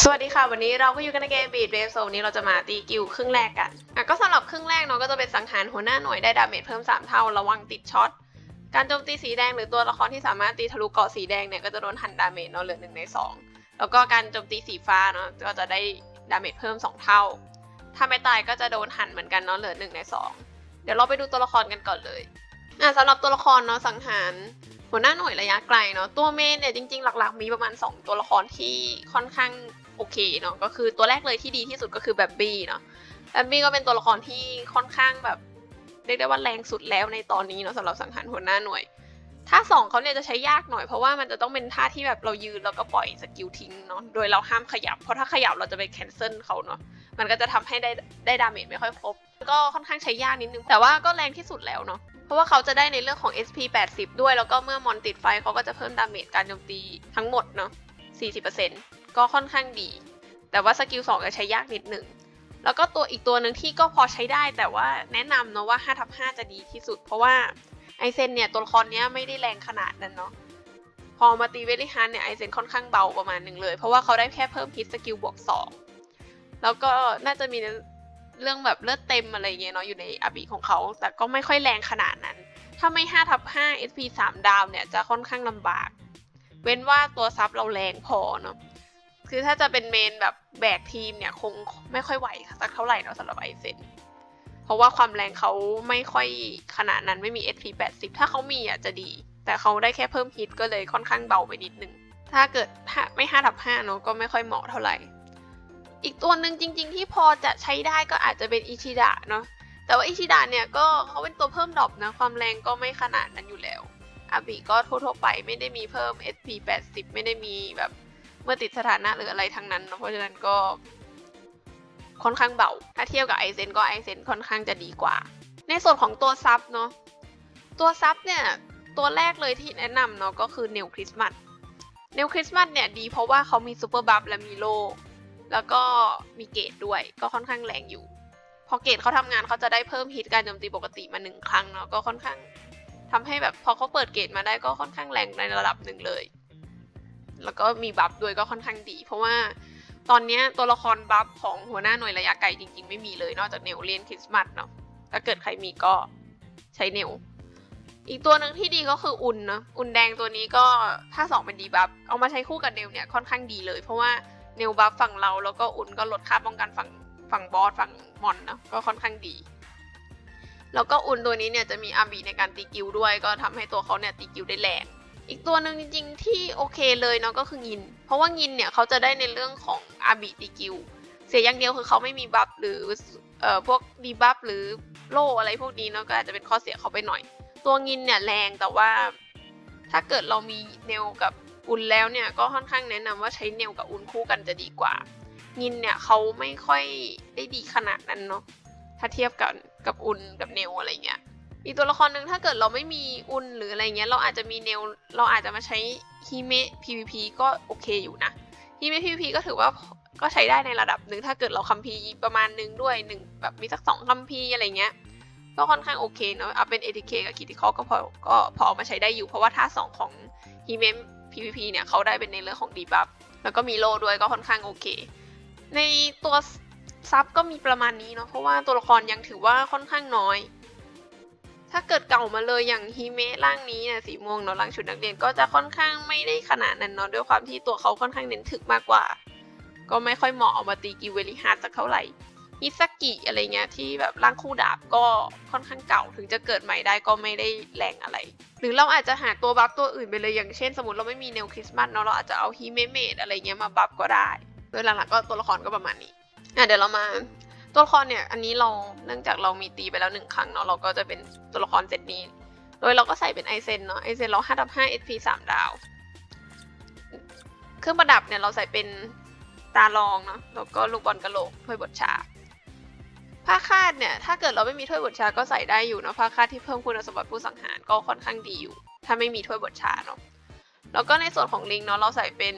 สวัสดีค่ะ วันนี้เราก็อยู่กันในเกมบีดเวฟโซนนี้เราจะมาตีกิวครึ่งแรกกันอะก็สำหรับครึ่งแรกเนาะก็จะเป็นสังหารหัวหน้าหน่วยได้ดาเมจเพิ่ม 3 เท่าระวังติดช็อตการโจมตีสีแดงหรือตัวละครที่สามารถตีทะลุเกาะสีแดงเนี่ยก็จะโดนหันดาเมจเนาะเหลือหนึ่งในสองแล้วก็การโจมตีสีฟ้าเนาะก็จะได้ดาเมจเพิ่ม 2 เท่า ถ้าไม่ตายก็จะโดนหันเหมือนกันเนาะเหลือหนึ่งในสองเดี๋ยวเราไปดูตัวละครกันก่อนเลยอะสำหรับตัวละครเนาะสังหารหัวหน้าหน่วยระยะไกลเนาะตัวเมนเนี่ยจริงๆหลักๆ มีประมาณ 2 ตัวละครที่ค่อนข้าง โอเคเนาะก็คือตัวแรกเลยที่ดีที่สุดก็คือแบบบี้เนาะแบบบี้ก็เป็นตัวละครที่ค่อนข้างแบบเรียกได้ว่าแรงสุดแล้วในตอนนี้เนาะสำหรับสังหารหัวหน้าหน่วยท่าสองเขาเนี่ยจะใช้ยากหน่อยเพราะว่ามันจะต้องเป็นท่าที่แบบเรายืนแล้วก็ปล่อยสกิลทิ้งเนาะโดยเราห้ามขยับ เพราะถ้าขยับเราจะไปแคนเซิลเขาเนาะมันก็จะทำให้ได้ได้ดาเมจไม่ค่อยครบ ก็ค่อนข้างใช้ยากนิดนึง แต่ว่าก็แรงที่สุดแล้วเนาะเพราะว่าเขาจะได้ในเรื่องของ SP 80 ด้วย แล้วก็เมื่อมอนติดไฟเขาก็จะเพิ่มดาเมจการโจมตีทั้งหมดเนาะ40% ก็ค่อนข้างดี แต่ว่าสกิล2จะใช้ยากนิดหนึ่ง แล้วก็ตัวอีกตัวหนึ่งที่ก็พอใช้ได้แต่ว่าแนะนำเนาะว่า5ทับ5จะดีที่สุด เพราะว่าไอเซนเนี่ยตัวละครเนี้ยไม่ได้แรงขนาดนั้นเนาะพอมาตีเวลิฮันเนี่ยไอเซนค่อนข้างเบาประมาณหนึ่งเลย เพราะว่าเขาได้แค่เพิ่มฮิตสกิลบวก 2 แล้วก็น่าจะมีเรื่องแบบเลือดเต็มอะไรเงี้ยเนาะอยู่ในอาบีของเขา แต่ก็ไม่ค่อยแรงขนาดนั้น ถ้าไม่5ทับ5 SP 3 ดาวเนี่ยจะค่อนข้างลำบาก เว้นว่าตัวซับเราแรงพอเนาะ คือถ้าจะเป็นเมนแบบแบกทีมเนี่ยคงไม่ค่อยไหวสักเท่าไหร่เนาะสำหรับไอเซนเพราะว่าความแรงเขาไม่ค่อยขนาดนั้นไม่มี SP 80 ถ้าเขามีอะจะดี แต่เขาได้แค่เพิ่มฮิตก็เลยค่อนข้างเบาไปนิดนึง ถ้าเกิดไม่5ทับ5เนาะก็ไม่ค่อยเหมาะเท่าไหร่ อีกตัวหนึ่งจริง ๆ ที่พอจะใช้ได้ก็อาจจะเป็นอิชิดะเนาะแต่ว่าอิชิดะเนี่ยก็เขาเป็นตัวเพิ่มดรอปนะความแรงก็ไม่ขนาดนั้นอยู่แล้วอาบิก็ทั่วๆไปไม่ได้มีเพิ่ม SP 80 ไม่ได้มีแบบ เมื่อติดสถานะหรืออะไรทั้งนั้นเนอะเพราะฉะนั้นก็ค่อนข้างเบา ถ้าเทียบกับไอเซนก็ไอเซนค่อนข้างจะดีกว่า ในส่วนของตัวซับเนาะ ตัวซับเนี่ย ตัวแรกเลยที่แนะนำเนาะก็คือเนลคริสต์มาส เนลคริสต์มาสเนี่ยดีเพราะว่าเขามีซูเปอร์บัฟและมีโล แล้วก็มีเกตด้วย ก็ค่อนข้างแรงอยู่ พอเกตเขาทำงานเขาจะได้เพิ่มฮิตการโจมตีปกติมาหนึ่งครั้งเนาะ ก็ค่อนข้างทำให้แบบพอเขาเปิดเกตมาได้ก็ค่อนข้างแรงในระดับหนึ่งเลย แล้วก็มีบัฟด้วยก็ค่อนข้างดี เพราะว่าตอนนี้ตัวละครบัฟของหัวหน้าหน่วยระยะไกลจริง ๆ ไม่มีเลย นอกจากเนลเลียนคริสต์มาสเนาะถ้าเกิดใครมีก็ใช้เนลอีกตัวหนึ่งที่ดีก็คืออุ่นเนาะอุ่นแดงตัวนี้ก็ถ้าสองเป็นดีบัฟเอามาใช้คู่กับเนลเนี่ยค่อนข้างดีเลย เพราะว่าเนลบัฟฝั่งเราแล้วก็อุ่นก็ลดค่าป้องกันฝั่งฝั่งบอสฝั่งมอนเนาะก็ค่อนข้างดีแล้วก็อุ่นตัวนี้เนี่ยจะมีอาบีในการตีกิลด้วย ก็ทำให้ตัวเขาเนี่ยตีกิลได้แรง อีกตัวหนึ่งจริงๆ ที่โอเคเลยเนาะก็คืองิน เพราะว่างินเนี่ยเขาจะได้ในเรื่องของอาบิติกิลเสียอย่างเดียวคือเขาไม่มีบัฟหรือเอ่อพวกดีบัฟหรือโล่อะไรพวกนี้เนาะก็อาจจะเป็นข้อเสียเขาไปหน่อย ตัวงินเนี่ยแรงแต่ว่า ถ้าเกิดเรามีเนลกับอุนแล้วเนี่ยก็ค่อนข้างแนะนำว่าใช้เนลกับอุนคู่กันจะดีกว่างินเนี่ยเขาไม่ค่อยได้ดีขนาดนั้นเนาะถ้าเทียบกันกับอุนกับเนลอะไรเงี้ย อีกตัวละครหนึ่งถ้าเกิดเราไม่มีอุนหรืออะไรเงี้ยเราอาจจะมีเนลเราอาจจะมาใช้ฮิเมะ PVP ก็โอเคอยู่นะฮิเมะ PVP ก็ถือว่าก็ใช้ได้ในระดับหนึ่งถ้าเกิดเราคัมภีร์ประมาณหนึ่งด้วยหนึ่งแบบมีสักสองคัมภีร์อะไรเงี้ยก็ค่อนข้างโอเคเนาะเอาเป็น ATK กับ Critical ก็พอก็พอมาใช้ได้อยู่ เพราะว่าท่าสองของฮิเมะ PVP เนี่ยเขาได้เป็นในเรื่องของดีบัฟแล้วก็มีโลด้วยก็ค่อนข้างโอเค ในตัวซับก็มีประมาณนี้เนาะเพราะว่าตัวละครยังถือว่าค่อนข้างน้อย ถ้าเกิดเก่ามาเลยอย่างฮิเมะร่างนี้เนี่ยสีม่วงเนาะร่างชุดนักเรียนก็จะค่อนข้างไม่ได้ขนาดนั้นเนาะด้วยความที่ตัวเขาค่อนข้างเน้นถึกมากกว่า ก็ไม่ค่อยเหมาะเอามาตีกิเวลิฮาร์ดสักเท่าไหร่ฮิซากิอะไรเงี้ยที่แบบร่างคู่ดาบก็ค่อนข้างเก่าถึงจะเกิดใหม่ได้ก็ไม่ได้แรงอะไร หรือเราอาจจะหาตัวบัฟตัวอื่นไปเลยอย่างเช่น สมมติเราไม่มีเนลคริสต์มาสเนาะเราอาจจะเอาฮิเมะเมดอะไรเงี้ยมาบัฟก็ได้โดยหลักๆก็ตัวละครก็ประมาณนี้อะเดี๋ยวเรามา ตัวละครเนี่ยอันนี้เราเนื่องจากเรามีตีไปแล้วหนึ่งครั้งเนาะเราก็จะเป็นตัวละครเซตนี้ โดยเราก็ใส่เป็นไอเซนเนาะไอเซนเรา5ดับ5 SP 3 ดาว เครื่องประดับเนี่ยเราใส่เป็นตาลองเนาะแล้วก็ลูกบอลกระโหลกถ้วยบทชาผ้าคาดเนี่ยถ้าเกิดเราไม่มีถ้วยบทชาก็ใส่ได้อยู่เนาะผ้าคาดที่เพิ่มคุณสมบัติผู้สังหารก็ค่อนข้างดีอยู่ ถ้าไม่มีถ้วยบทชาเนาะแล้วก็ในส่วนของลิงเนาะเราใส่เป็น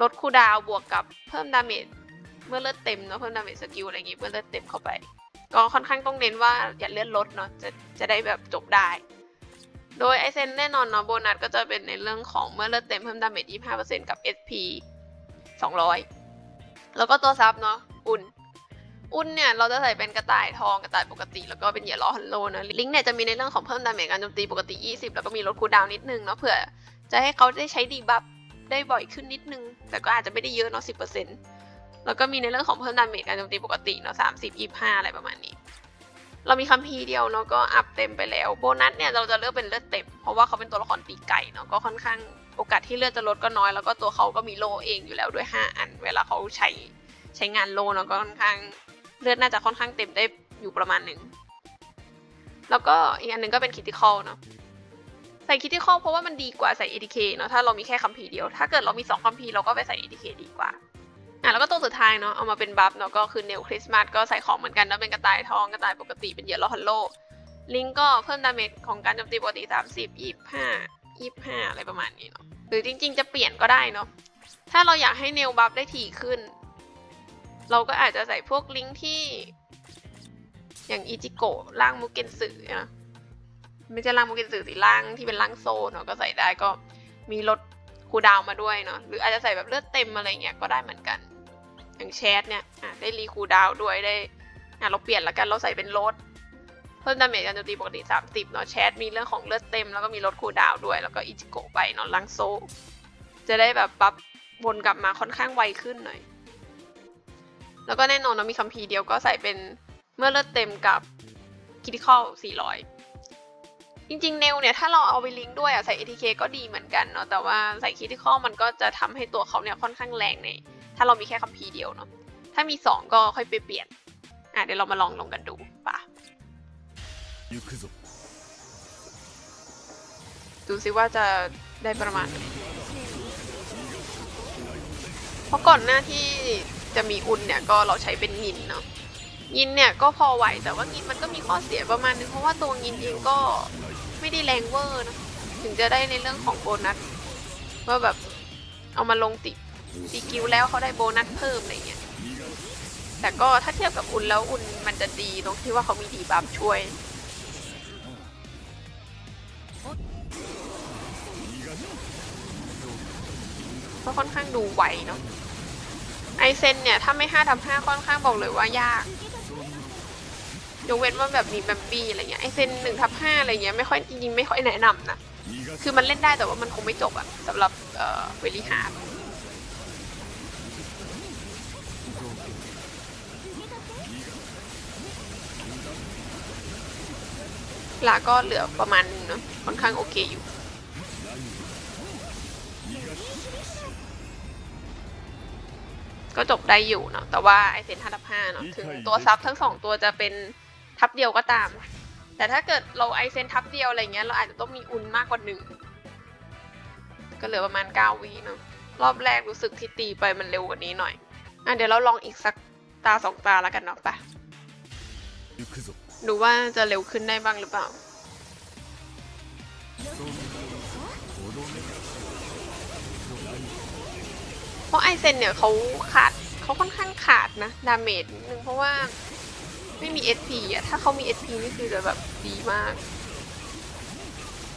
ลดคูดาวบวกกับเพิ่มดาเมจ เมื่อเลือดเต็มเนาะเพิ่มดาเมจสกิลอะไรอย่างงี้เมื่อเลือดเต็มเข้าไป ก็ค่อนข้างต้องเน้นว่าอย่าเลือดลดเนาะจะจะได้แบบจบได้ โดยไอเซนแน่นอนเนาะโบนัสก็จะเป็นในเรื่องของเมื่อเลือดเต็มเพิ่มดาเมจ25%กับ SP สองร้อยแล้วก็ตัวซับเนาะอุ่นอุ่นเนี่ยเราจะใส่เป็นกระต่ายทองกระต่ายปกติ แล้วก็เป็นเหยื่อล้อฮัลโลนะลิงก์เนี่ยจะมีในเรื่องของเพิ่มดาเมจการโจมตีปกติ 20 แล้วก็มีลดคูลดาวน์นิดนึงเนาะเผื่อจะให้เขาได้ใช้ดีบัฟได้บ่อยขึ้นนิดนึง แต่ก็อาจจะไม่ได้เยอะเนาะ10% แล้วก็มีในเรื่องของเพิ่มดาเมจการโจมตีปกติเนาะ30 25อะไรประมาณนี้ เรามีคัมภีร์เดียวเนาะก็อัพเต็มไปแล้ว โบนัสเนี่ยเราจะเลือกเป็นเลือดเต็ม เพราะว่าเขาเป็นตัวละครตีไก่เนาะก็ค่อนข้างโอกาสที่เลือดจะลดก็น้อย แล้วก็ตัวเขาก็มีโลเองอยู่แล้วด้วย 5 อัน เวลาเขาใช้ใช้งานโลเนาะก็ค่อนข้างเลือดน่าจะค่อนข้างเต็มได้อยู่ประมาณหนึ่งแล้วก็อีกอันหนึ่งก็เป็นคิติคอลเนาะใส่คิติคอลเพราะว่ามันดีกว่าใส่ ATK เนาะถ้าเรามีแค่คัมภีร์เดียว ถ้าเกิดเรามี2คัมภีร์เราก็ไปใส่ ATK ดีกว่า อะแล้วก็ตัวสุดท้ายเนาะเอามาเป็นบัฟเนาะก็คือเนลคริสต์มาสก็ใส่ของเหมือนกันนะเป็นกระต่ายทองกระต่ายปกติเป็นเหยื่อลอฮัลโลลิงก็เพิ่มดาเมจของการโจมตีปกติ 30 25 25 อะไรประมาณนี้เนาะหรือจริง ๆ จะเปลี่ยนก็ได้เนาะถ้าเราอยากให้เนลบัฟได้ถี่ขึ้น เราก็อาจจะใส่พวกลิงก์ที่ อย่างอิจิโกะร่างมุกเกนสึนะไม่ใช่ร่างมุกเกนสึสิร่างที่เป็นร่างโซเนาะก็ใส่ได้ก็มีลดคูดาวมาด้วยเนาะหรืออาจจะใส่แบบเลือดเต็มอะไรเงี้ยก็ได้เหมือนกัน อย่างแชทเนี่ยได้รีคูดาวด้วยได้เราเปลี่ยนละกันเราใส่เป็นลดเพิ่มดาเมจการโจมตีปกติ 30 เนาะแชทมีเรื่องของเลือดเต็มแล้วก็มีลดคูดาวด้วย แล้วก็อิจิโกะไปเนาะลังโซ จะได้แบบปรับวนกลับมาค่อนข้างไวขึ้นหน่อย แล้วก็แน่นอนเรามีคัมภีร์เดียวก็ใส่เป็นเมื่อเลือดเต็มกับคิติคอล400 จริงๆ เนลเนี่ย ถ้าเราเอาไปลิงก์ด้วยอะใส่ ATK ก็ดีเหมือนกันเนาะแต่ว่าใส่คิติคอลมันก็จะทำให้ตัวเขาเนี่ยค่อนข้างแรงใน ถ้าเรามีแค่คัมภีร์เดียวเนาะถ้ามีสองก็ค่อยไปเปลี่ยนอะเดี๋ยวเรามาลองลงกันดูป่ะดูซิว่าจะได้ประมาณ เพราะก่อนหน้าที่จะมีอุนเนี่ยก็เราใช้เป็นยินเนาะยินเนี่ยก็พอไหวแต่ว่ายินมันก็มีข้อเสียประมาณนึงเพราะว่าตัวยินเองก็ไม่ได้แรงเวอร์นะถึงจะได้ในเรื่องของโบนัสว่าแบบเอามาลงติ ตีกิวแล้วเขาได้โบนัสเพิ่มอะไรเงี้ย แต่ก็ถ้าเทียบกับอุ่นแล้วอุ่นมันจะดีตรงที่ว่าเขามีดีบัฟช่วย ก็ค่อนข้างดูไวเนาะ ไอเซนเนี่ย ถ้าไม่ห้าทำห้าค่อนข้างบอกเลยว่ายากยกเว้นว่าแบบมีแบมบี้อะไรเงี้ยไอเซนหนึ่งทับห้าอะไรเงี้ยไม่ค่อยจริงๆไม่ค่อยแนะนำนะ คือมันเล่นได้แต่ว่ามันคงไม่จบอะสำหรับเอ่อเวลิฮาร์ ลาก็เหลือประมาณนึงเนาะค่อนข้างโอเคอยู่ก็จบได้อยู่เนาะ แต่ว่าไอเซนห้ทับห้าเนาะ ถึงตัวซับทั้งสองตัวจะเป็นทับเดียวก็ตาม แต่ถ้าเกิดเราไอเซนทับเดียวอะไรเงี้ย เราอาจจะต้องมีอุนมากกว่าหนึ่ง ก็เหลือประมาณเก้าวีเนาะ รอบแรกรู้สึกที่ตีไปมันเร็วกว่านี้หน่อย อะเดี๋ยวเราลองอีกสักตาสองตาแล้วกันเนาะไป ดูว่าจะเร็วขึ้นได้บ้างหรือเปล่า เพราะไอเซนเนี่ยเขาขาดเขาค่อนข้างขาดนะดาเมจหนึ่งเพราะว่าไม่มี SP อะ ถ้าเขามี SP นี่คือจะแบบดีมาก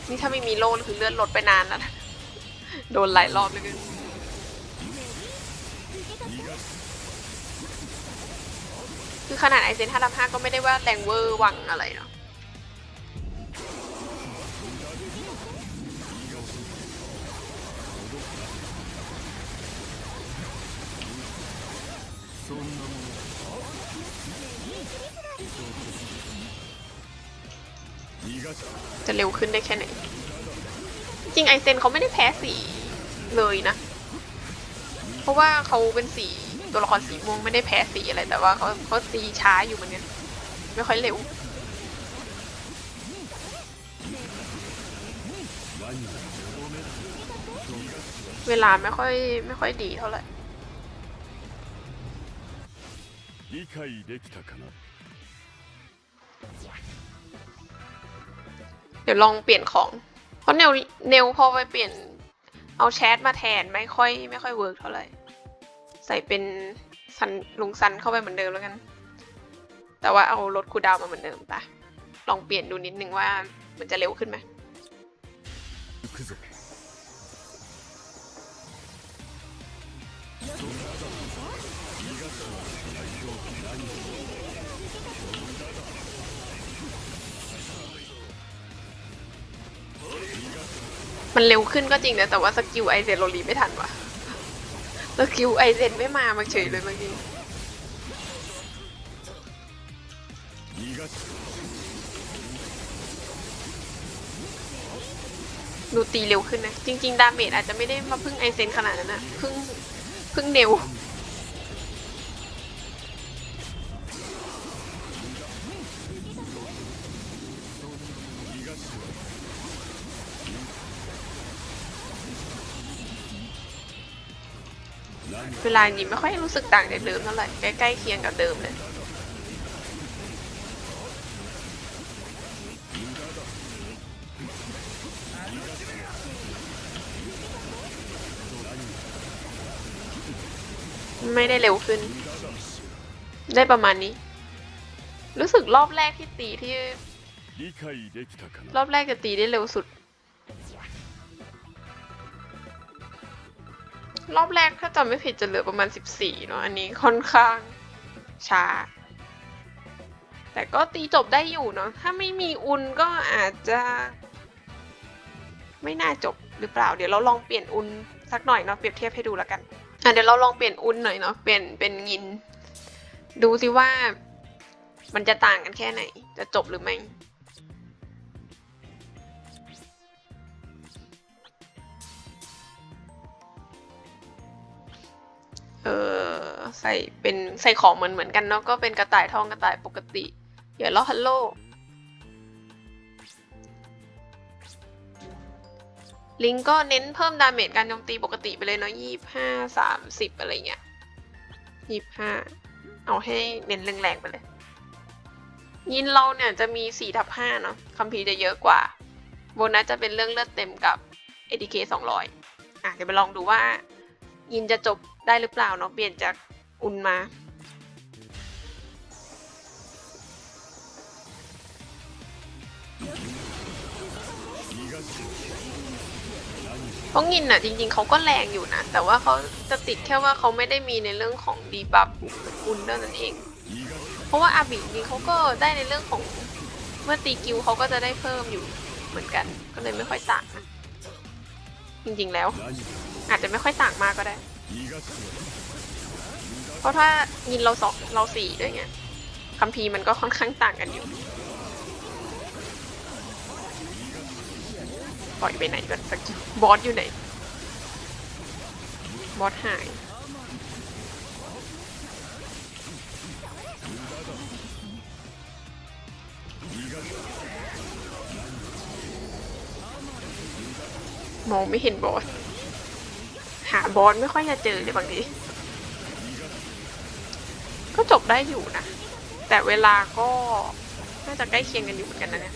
นี่ถ้าไม่มีโล่คือเลื่อนลดไปนานแล้วนะโดนหลายรอบเลยกันือขนาดไอเซนห้าดับห้าก็ไม่ได้ว่าแรงเวอร์วังอะไรเนาะจะเร็วขึ้นได้แค่ไหน จริงไอเซนเขาไม่ได้แพ้สีเลยนะ เพราะว่าเขาเป็นสี ตัวละครสีม่วงไม่ได้แพ้สีอะไรแต่ว่าเขาเขาตีช้าอยู่เหมือนกันไม่ค่อยเร็วเวลาไม่ค่อยไม่ค่อยดีเท่าไหร่เดี๋ยวลองเปลี่ยนของ เพราะเนวเนวพอไปเปลี่ยน เอาแชทมาแทนไม่ค่อยไม่ค่อยเวิร์กเท่าไหร่ ใส่เป็นซันลุงซันเข้าไปเหมือนเดิมแล้วกัน แต่ว่าเอารถคูดาวมาเหมือนเดิมปะลองเปลี่ยนดูนิดนึงว่ามันจะเร็วขึ้นไหมมันเร็วขึ้นก็จริงนะแต่ว่าสกิลไอเซโรลีไม่ทันว่ะ สคิวไอเซนไม่มามาเฉยเลยเมื่อกี้ดูตีเร็วขึ้นนะ จริง ๆ ดาเมจอาจจะไม่ได้มาพึ่งไอเซนขนาดนั้นนะพึ่งพึ่งเนว เวลานี้ไม่ค่อยรู้สึกต่างจากเดิมเท่าไหร่ใกล้ๆเคียงกับเดิมเลยไม่ได้เร็วขึ้น ได้ประมาณนี้ รู้สึกรอบแรกที่ตีที่ รอบแรกจะตีได้เร็วสุด รอบแรกถ้าจำไม่ผิดจะเหลือประมาณ 14 เนาะอันนี้ค่อนข้างช้า แต่ก็ตีจบได้อยู่เนาะถ้าไม่มีอุนก็อาจจะ ไม่น่าจบหรือเปล่า เดี๋ยวเราลองเปลี่ยนอุนสักหน่อยเนาะเปรียบเทียบให้ดูแล้วกันอะเดี๋ยวเราลองเปลี่ยนอุนหน่อยเนาะเปลี่ยนเป็นยิน ดูสิว่ามันจะต่างกันแค่ไหน จะจบหรือไม่ เออใส่เป็นใส่ของเหมือนเหมือนกันเนาะก็เป็นกระต่ายทองกระต่ายปกติเดี๋ยวเราฮัลโหลลิงก็เน้นเพิ่มดาเมจการโจมตีปกติไปเลยเนาะยี่ห้าสามสิบอะไรเงี้ยยี่ห้าเอาให้เน้นแรงๆไปเลย ยินเราเนี่ยจะมีสี่ทับห้าเนาะคัมภีร์จะเยอะกว่าโบนัสจะเป็นเรื่องเลือดเต็มกับ ADK 200 อะเดี๋ยวไปลองดูว่า ยินจะจบ ได้หรือเปล่าเนาะเปลี่ยนจากอุ่นมา เพราะงินน่ะ จริงๆเขาก็แรงอยู่นะ แต่ว่าเขาจะติดแค่ว่าเขาไม่ได้มีในเรื่องของดีบัฟอุ่นเท่านั่นเอง เพราะว่าอาบิจริงเขาก็ได้ในเรื่องของเมื่อตีกิวเขาก็จะได้เพิ่มอยู่เหมือนกัน ก็เลยไม่ค่อยต่างนะจริงๆแล้ว อาจจะไม่ค่อยต่างมากก็ได้ เพราะถ้ายินเราสองเราสี่ด้วยไงคัมภีร์มันก็ค่อนข้างต่างกันอยู่ ปล่อยไปไหนก่อนสักทีบอสอยู่ไหน บอสหายมองไม่เห็นบอส หาบอลไม่ค่อยจะเจอเลยบางที ก็จบได้อยู่นะ แต่เวลาก็น่าจะใกล้เคียงกันอยู่เหมือนกันนะเนี่ย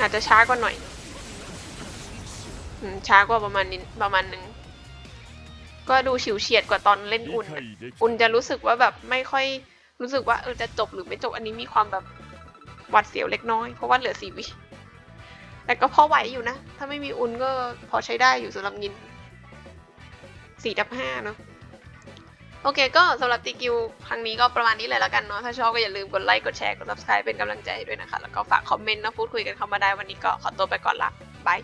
อาจจะช้ากว่าหน่อยช้ากว่าประมาณนี้ประมาณนึง ก็ดูฉิวเฉียดกว่าตอนเล่นอุ่น อุ่นจะรู้สึกว่าแบบไม่ค่อยรู้สึกว่าเออจะจบหรือไม่จบอันนี้มีความแบบหวัดเสียวเล็กน้อยเพราะว่าเหลือสี่วิ แต่ก็พอไหวอยู่นะ ถ้าไม่มีอุนก็พอใช้ได้อยู่สำหรับยินสี่ดับห้าเนาะโอเคก็สำหรับตีกิวครั้งนี้ก็ประมาณนี้เลยแล้วกันเนาะถ้าชอบก็อย่าลืมกดไลค์กดแชร์กด subscribe เป็นกำลังใจให้ด้วยนะคะ แล้วก็ฝากคอมเมนต์นะพูดคุยกันเข้ามาได้วันนี้ก็ขอตัวไปก่อนละบาย